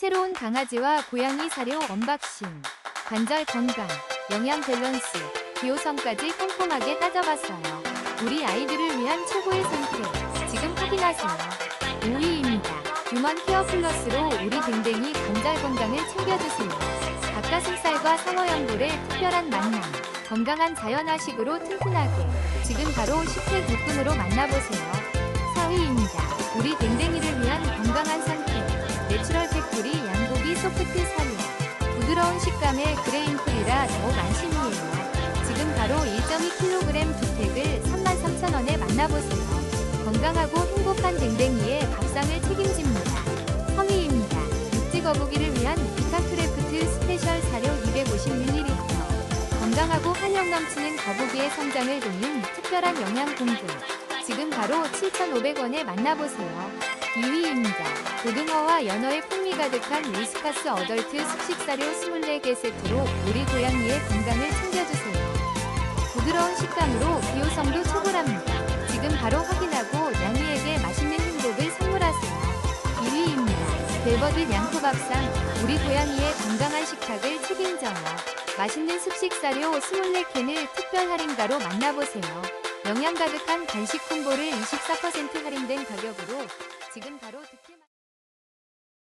새로운 강아지와 고양이 사료 언박싱. 관절 건강, 영양 밸런스, 기호성까지 꼼꼼하게 따져봤어요. 우리 아이들을 위한 최고의 선택. 지금 확인하세요. 5위입니다. 휴먼 케어 플러스로 우리 댕댕이 관절 건강을 챙겨주세요. 닭가슴살과 상어연골의 특별한 만남. 건강한 자연화식으로 튼튼하게. 지금 바로 식혜 묶음으로 만나보세요. 4위입니다. 우리 댕댕이를 위한 소프트 사료. 부드러운 식감의 그레인풀이라 더욱 안심이에요. 지금 바로 1.2kg 두 팩을 33,000원에 만나보세요. 건강하고 행복한 댕댕이의 밥상을 책임집니다. 3위입니다. 육지 거북이를 위한 비타크래프트 스페셜 사료 250ml. 건강하고 활력 넘치는 거북이의 성장을 돕는 특별한 영양 공급. 지금 바로 7,500원에 만나보세요. 2위입니다. 고등어와 연어의 풍미 가득한 위스카스 어덜트 숙식사료 24개 세트로 우리 고양이의 건강을 챙겨주세요. 부드러운 식감으로 기호성도 초월합니다. 지금 바로 확인하고 양이에게 맛있는 행복을 선물하세요. 2위입니다. 벨버드 양코밥상 우리 고양이의 건강한 식탁을 책임져요. 맛있는 숙식사료 24캔을 특별 할인가로 만나보세요. 영양 가득한 간식 콤보를 24% 할인된 가격으로 지금 바로 득